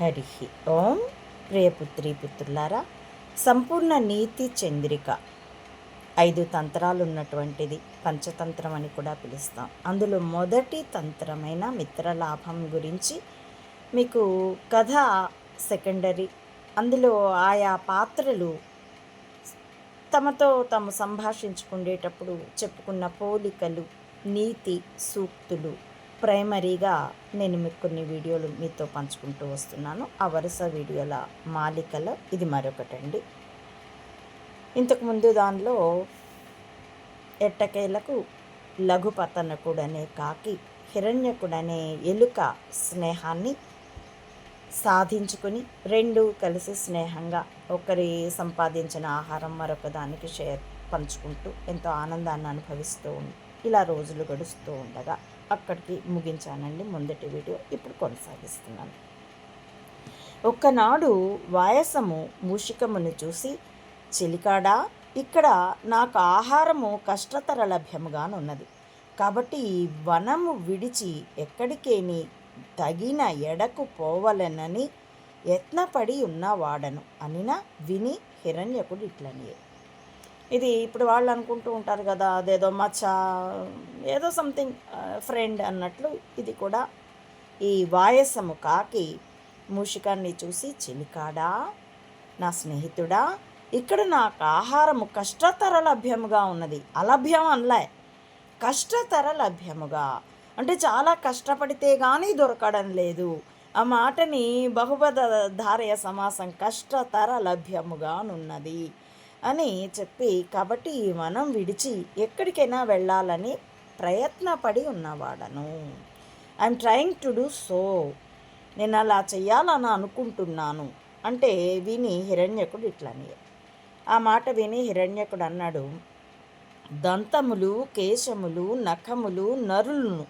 హరి ఓం ప్రియపుత్రి పుత్రులారా సంపూర్ణ నీతి చంద్రిక. ఐదు తంత్రాలు ఉన్నటువంటిది పంచతంత్రం అని కూడా పిలుస్తాం. అందులో మొదటి తంత్రమైన మిత్రలాభం గురించి మీకు కథ సెకండరీ. అందులో ఆయా పాత్రలు తమతో తాము సంభాషించుకునేటప్పుడు చెప్పుకున్న పోలికలు నీతి సూక్తులు ప్రైమరీగా నేను మీకు కొన్ని వీడియోలు మీతో పంచుకుంటూ వస్తున్నాను. ఆ వరుస వీడియోల మాలికలో ఇది మరొకటండి. ఇంతకుముందు దానిలో ఎట్టకేలకు లఘుపతనకుడనే కాకి హిరణ్యకుడనే ఎలుక స్నేహాన్ని సాధించుకుని రెండు కలిసి స్నేహంగా ఒకరి సంపాదించిన ఆహారం మరొక దానికి షేర్ పంచుకుంటూ ఎంతో ఆనందాన్ని అనుభవిస్తూ ఇలా రోజులు గడుస్తూ ఉండగా అక్కడికి ముగించానండి. ముందటి వీడియో ఇప్పుడు కొనసాగిస్తున్నాను. ఒక్కనాడు వాయసము మూషికమును చూసి చిలికాడా ఇక్కడ నాకు ఆహారము కష్టతర లభ్యముగానున్నది. కాబట్టి ఈ వనము విడిచి ఎక్కడికేని తగిన ఎడకు పోవలెనని యత్నపడి ఉన్నవాడను అనినా విని హిరణ్యకుడు ఇట్లనియే. ఇది ఇప్పుడు వాళ్ళు అనుకుంటూ ఉంటారు కదా అదేదో మచ్చ ఏదో సంథింగ్ ఫ్రెండ్ అన్నట్లు ఇది కూడా ఈ వాయసము కాకి మూషికాన్ని చూసి చిలికాడా నా స్నేహితుడా ఇక్కడ నాకు ఆహారము కష్టతర లభ్యముగా ఉన్నది. అలభ్యం అనలే. కష్టతర లభ్యముగా. అంటే చాలా కష్టపడితే కానీ దొరకడం లేదు. ఆ మాటని బహుపద ధారయ సమాసం కష్టతర లభ్యముగానున్నది. అని చెప్పి కాబట్టి మనం విడిచి ఎక్కడికైనా వెళ్ళాలని ప్రయత్నపడి ఉన్నవాడను. I'm trying to do so నేను అలా చెయ్యాలని అనుకుంటున్నాను. అంటే విని హిరణ్యకుడు ఇట్లని. ఆ మాట విని హిరణ్యకుడు అన్నాడు దంతములు కేశములు నఖములు నరులను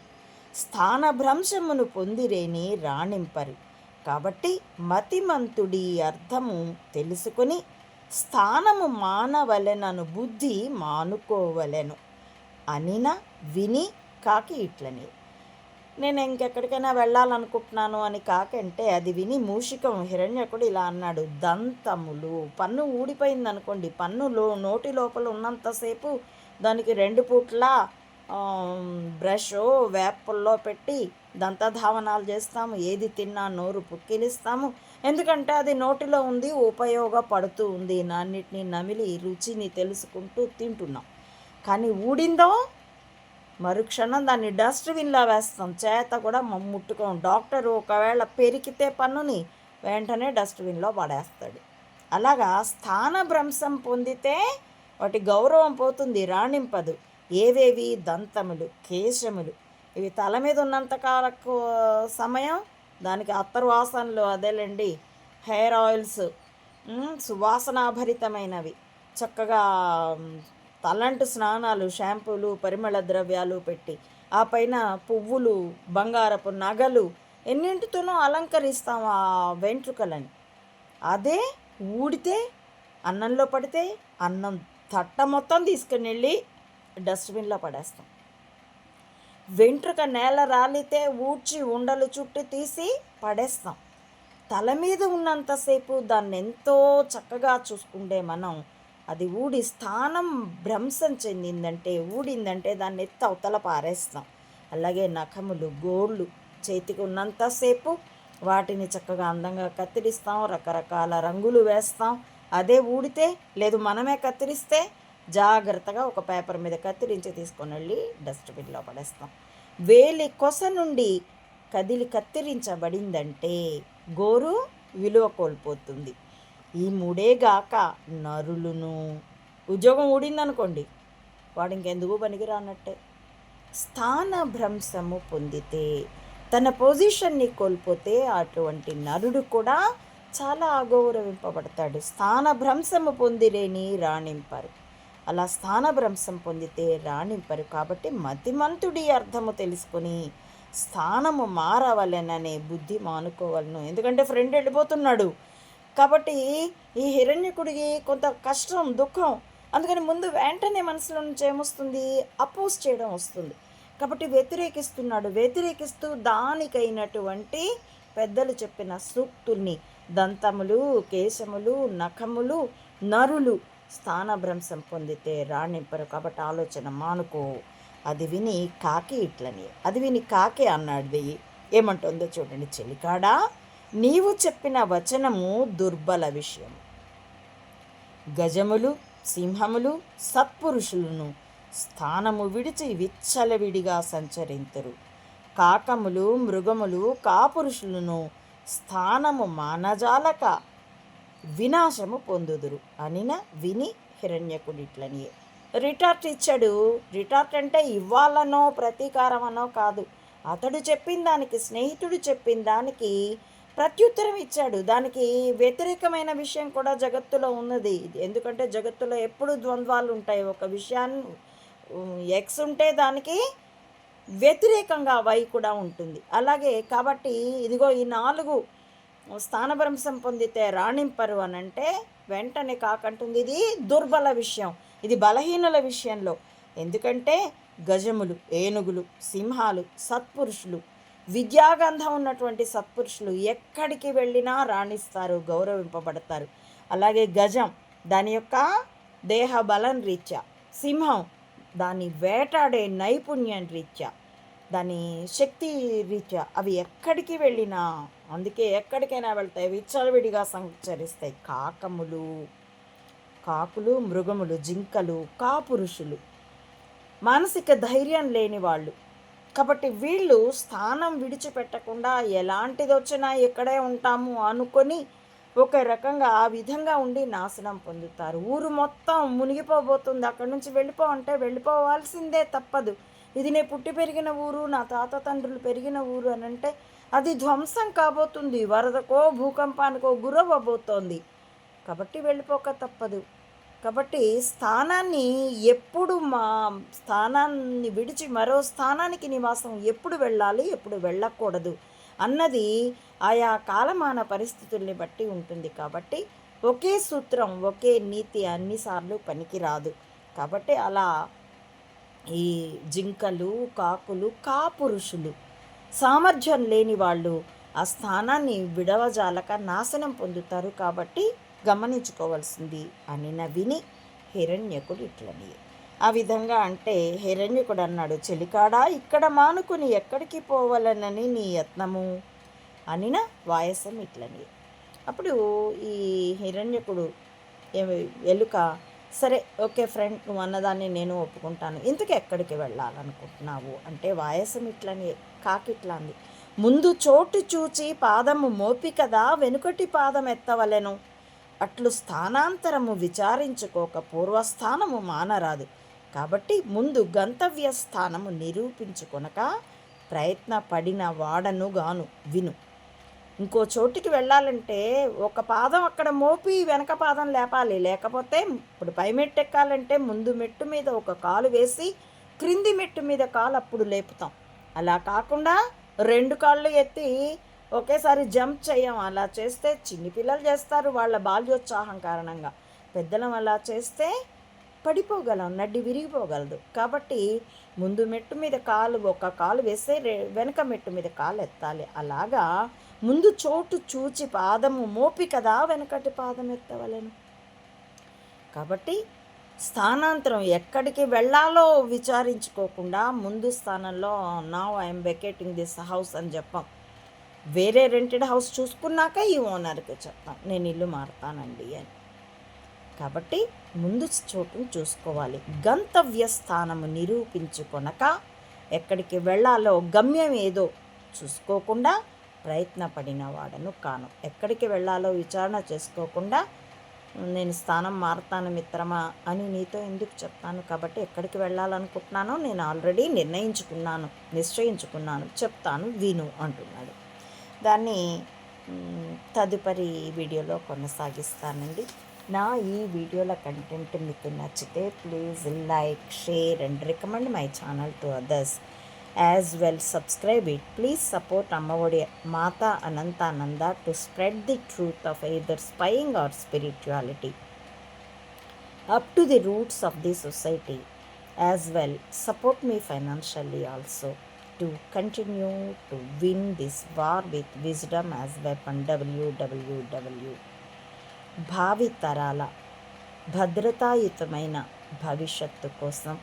స్థానభ్రంశమును పొందిరేని రాణింపరు. కాబట్టి మతిమంతుడి అర్థము తెలుసుకొని స్థానము మానవలెనను బుద్ధి మానుకోవలెను. అనిన విని కాకి ఇట్లని. నేను ఇంకెక్కడికైనా వెళ్ళాలనుకుంటున్నాను అని కాకంటే అది విని మూషికం హిరణ్యకుడు ఇలా అన్నాడు. దంతములు. పన్ను ఊడిపోయింది అనుకోండి పన్నులో నోటి లోపల ఉన్నంతసేపు దానికి రెండు పూట్ల బ్రష్ వేపల్లో పెట్టి దంతధావనాలు చేస్తాము. ఏది తిన్నా నోరు పుక్కిలిస్తాము. ఎందుకంటే అది నోటిలో ఉంది ఉపయోగపడుతూ ఉంది నాన్నిటిని నమిలి రుచిని తెలుసుకుంటూ తింటున్నాం. కానీ ఊడిందో? మరుక్షణం దాన్ని డస్ట్బిన్లో వేస్తాం. చేత కూడా ముట్టుకోం. డాక్టర్ ఒకవేళ పెరికితే పన్నుని వెంటనే డస్ట్బిన్లో పడేస్తాడు. అలాగా స్థానభ్రంశం పొందితే వాటి గౌరవం పోతుంది. రాణింపదు. ఏవేవి? దంతములు కేశములు. ఇవి తల మీద ఉన్నంత కాలకు సమయం దానికి అత్తర్వాసనలు అదేలేండి. హెయిర్ ఆయిల్స్ సువాసనాభరితమైనవి. చక్కగా తలంటు స్నానాలు షాంపూలు పరిమళ ద్రవ్యాలు పెట్టి ఆ పైన పువ్వులు బంగారపు నగలు ఎన్నింటితోనో అలంకరిస్తాం ఆ వెంట్రుకలని. అదే ఊడితే అన్నంలో పడితే అన్నం తట్ట మొత్తం తీసుకుని వెళ్ళి డస్ట్బిన్లో పడేస్తాం. వెంట్రుక నేల రాలితే ఊడ్చి ఉండలు చుట్టి తీసి పడేస్తాం. తల మీద ఉన్నంతసేపు దాన్ని ఎంతో చక్కగా చూసుకుంటే మనం అది ఊడి స్థానం భ్రంశం చెందిందంటే ఊడిందంటే దాన్ని ఎత్త అవతల పారేస్తాం. అలాగే నఖములు గోళ్ళు చేతికి ఉన్నంతసేపు వాటిని చక్కగా అందంగా కత్తిరిస్తాం రకరకాల రంగులు వేస్తాం. అదే ఊడితే లేదు మనమే కత్తిరిస్తే జాగ్రత్తగా ఒక పేపర్ మీద కత్తిరించి తీసుకొని వెళ్ళి డస్ట్బిన్లో పడేస్తాం. వేలి కొస నుండి కదిలి కత్తిరించబడిందంటే గోరు విలువ కోల్పోతుంది. ఈ మూడేగాక నరులును. ఉద్యోగం ఊడిందనుకోండి వాడు ఇంకెందుకు పనికిరానట్టే. స్థానభ్రంశము పొందితే తన పొజిషన్ని కోల్పోతే అటువంటి నరుడు కూడా చాలా అగౌరవింపబడతాడు స్థానభ్రంశము పొందిలేని రాణింపరు. అలా స్థానభ్రంశం పొందితే రాణింపరు కాబట్టి మతిమంతుడి అర్థము తెలుసుకొని స్థానము మారవలెననే బుద్ధి మానుకోవాలను. ఎందుకంటే ఫ్రెండ్ వెళ్ళిపోతున్నాడు కాబట్టి ఈ హిరణ్యకుడికి కొంత కష్టం దుఃఖం. అందుకని ముందు వెంటనే మనసులో నుంచి ఏమొస్తుంది? అపోజ్ చేయడం వస్తుంది. కాబట్టి వ్యతిరేకిస్తున్నాడు. వ్యతిరేకిస్తూ దానికైనటువంటి పెద్దలు చెప్పిన సూక్తుల్ని దంతములు కేశములు నఖములు నరులు స్థానభ్రంశం పొందితే రాణింపరు కాబట్టి ఆలోచన మానుకో. అది విని కాకి ఇట్లని. అది విని కాకి అన్నాడు ఏమంటుందో చూడండి. చెలికాడా? నీవు చెప్పిన వచనము దుర్బల విషయం. గజములు సింహములు సత్పురుషులను స్థానము విడిచి విచ్చలవిడిగా సంచరింతురు. కాకములు మృగములు కాపురుషులను స్థానము మానజాలక వినాశము పొందుదురు. అనిన విని హిరణ్యకుడిట్లనియే. రిటార్ట్ ఇచ్చాడు. రిటార్ట్ అంటే ఇవ్వాలనో ప్రతీకారమనో కాదు. అతడు చెప్పిన దానికి స్నేహితుడు చెప్పిన దానికి ప్రత్యుత్తరం ఇచ్చాడు. దానికి వ్యతిరేకమైన విషయం కూడా జగత్తులో ఉన్నది. ఎందుకంటే జగత్తులో ఎప్పుడు ద్వంద్వాలు ఉంటాయి. ఒక విషయాన్ని ఎక్స్ ఉంటే దానికి వ్యతిరేకంగా వై కూడా ఉంటుంది. అలాగే కాబట్టి ఇదిగో ఈ నాలుగు స్థానభ్రంశం పొందితే రాణింపరు అని అంటే వెంటనే కాకంటుంది. ఇది దుర్బల విషయం. ఇది బలహీనుల విషయంలో. ఎందుకంటే గజములు ఏనుగులు సింహాలు సత్పురుషులు విద్యాగంధం ఉన్నటువంటి సత్పురుషులు ఎక్కడికి వెళ్ళినా రాణిస్తారు గౌరవింపబడతారు. అలాగే గజం దాని యొక్క దేహ బలం రీత్యా సింహం దాన్ని వేటాడే నైపుణ్యం రీత్యా దాని శక్తి రీత్యా అవి ఎక్కడికి వెళ్ళినా అందుకే ఎక్కడికైనా వెళ్తాయి విచ్చలవిడిగా సంచరిస్తాయి. కాకములు కాకులు మృగములు జింకలు కాపురుషులు. మానసిక ధైర్యం లేని వాళ్ళు. కాబట్టి వీళ్ళు స్థానం విడిచిపెట్టకుండా ఎలాంటిది వచ్చినా ఇక్కడే ఉంటాము అనుకొని ఒక రకంగా ఆ విధంగా ఉండి నాశనం పొందుతారు. ఊరు మొత్తం మునిగిపోబోతుంది. అక్కడి నుంచి వెళ్ళిపో అంటే వెళ్ళిపోవాల్సిందే తప్పదు. ఇది నేను పుట్టి పెరిగిన ఊరు నా తాత తండ్రులు పెరిగిన ఊరు అని అంటే అది ధ్వంసం కాబోతుంది. వరదకో భూకంపానికో గురవ్వబోతోంది. కాబట్టి వెళ్ళిపోక తప్పదు. కాబట్టి స్థానాన్ని ఎప్పుడు మా స్థానాన్ని విడిచి మరో స్థానానికి నివాసం ఎప్పుడు వెళ్ళాలి ఎప్పుడు వెళ్ళకూడదు అన్నది ఆయా కాలమాన పరిస్థితుల్ని బట్టి ఉంటుంది. కాబట్టి ఒకే సూత్రం ఒకే నీతి అన్నిసార్లు పనికిరాదు. కాబట్టి అలా ఈ జింకలు కాకులు కాపురుషులు సామర్థ్యం లేని వాళ్ళు ఆ స్థానాన్ని విడవజాలక నాశనం పొందుతారు కాబట్టి గమనించుకోవాల్సింది అని నవిని హిరణ్యకుడు ఇట్లని. ఆ విధంగా అంటే హిరణ్యకుడు అన్నాడు చెలికాడా ఇక్కడ మానుకుని ఎక్కడికి పోవాలనని నీ యత్నము? అనిన వాయసం ఇట్లని. అప్పుడు ఈ హిరణ్యకుడు ఎలుక సరే ఓకే ఫ్రెండ్ నువ్వు అన్నదాన్ని నేను ఒప్పుకుంటాను. ఇంతకు ఎక్కడికి వెళ్ళాలనుకుంటున్నావు? అంటే వాయసం ఇట్లని కాకిట్లా అంది ముందు చోటు చూచి పాదము మోపి కదా వెనుకటి పాదం ఎత్తవలెను. అట్లు స్థానాంతరము విచారించుకోక పూర్వస్థానము మానరాదు. కాబట్టి ముందు గంతవ్య స్థానము నిరూపించుకొనక ప్రయత్నపడిన వాడను గాను విను. ఇంకో చోటికి వెళ్ళాలంటే ఒక పాదం అక్కడ మోపి వెనక పాదం లేపాలి. లేకపోతే ఇప్పుడు పై మెట్టు ఎక్కాలంటే ముందు మెట్టు మీద ఒక కాలు వేసి క్రింది మెట్టు మీద కాలు అప్పుడు లేపుతాం. అలా కాకుండా రెండు కాళ్ళు ఎత్తి ఒకేసారి జంప్ చేయం. అలా చేస్తే చిన్ని పిల్లలు చేస్తారు. వాళ్ళ బాల్యోత్సాహం కారణంగా పెద్దలం అలా చేస్తే పడిపోగలం నడ్డి విరిగిపోగలదు. కాబట్టి ముందు మెట్టు మీద కాలు ఒక కాలు వేస్తే వెనక మెట్టు మీద కాలు ఎత్తాలి. అలాగా ముందు చోటు చూచి పాదము మోపి కదా వెనకటి పాదం ఎత్తవలను. కాబట్టి స్థానాంతరం ఎక్కడికి వెళ్ళాలో విచారించుకోకుండా ముందు స్థానంలో నా ఐఎమ్ వెకేటింగ్ దిస్ హౌస్ అని చెప్పాం. వేరే రెంటెడ్ హౌస్ చూసుకున్నాక ఈ ఓనర్కి చెప్తాం నేను ఇల్లు మారుతానండి అని. కాబట్టి ముందు చోటును చూసుకోవాలి. గంతవ్య స్థానము నిరూపించుకొనక ఎక్కడికి వెళ్ళాలో గమ్యం ఏదో చూసుకోకుండా ప్రయత్నపడిన వాడను కాను. ఎక్కడికి వెళ్ళాలో విచారణ చేసుకోకుండా నేను స్థానం మారుతాను మిత్రమా అని నీతో ఎందుకు చెప్తాను? కాబట్టి ఎక్కడికి వెళ్ళాలనుకుంటున్నానో నేను ఆల్రెడీ నిర్ణయించుకున్నాను నిశ్చయించుకున్నాను చెప్తాను విను అంటున్నాడు. దాన్ని తదుపరి వీడియోలో కొనసాగిస్తానండి. నా ఈ వీడియోల కంటెంట్ మీకు నచ్చితే please like share and recommend my channel to others. as well subscribe it please support ammavodi mata anantananda to spread the truth of either spying or spirituality up to the roots of the society as well support me financially also to continue to win this war with wisdom as weapon WWW భావి తరాల భద్రతాయుతమైన భవిష్యత్తు కోసం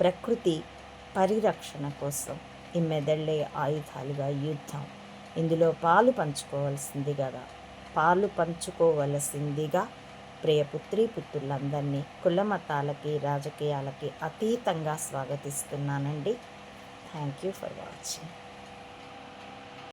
ప్రకృతి పరిరక్షణ కోసం ఈ మెదళ్ళే ఆయుధాలుగా యుద్ధం. ఇందులో పాలు పంచుకోవాల్సిందిగా పాలు పంచుకోవలసిందిగా ప్రియపుత్రి పుత్రులందరినీ కుల మతాలకి రాజకీయాలకి అతీతంగా స్వాగతిస్తున్నానండి. Thank you for watching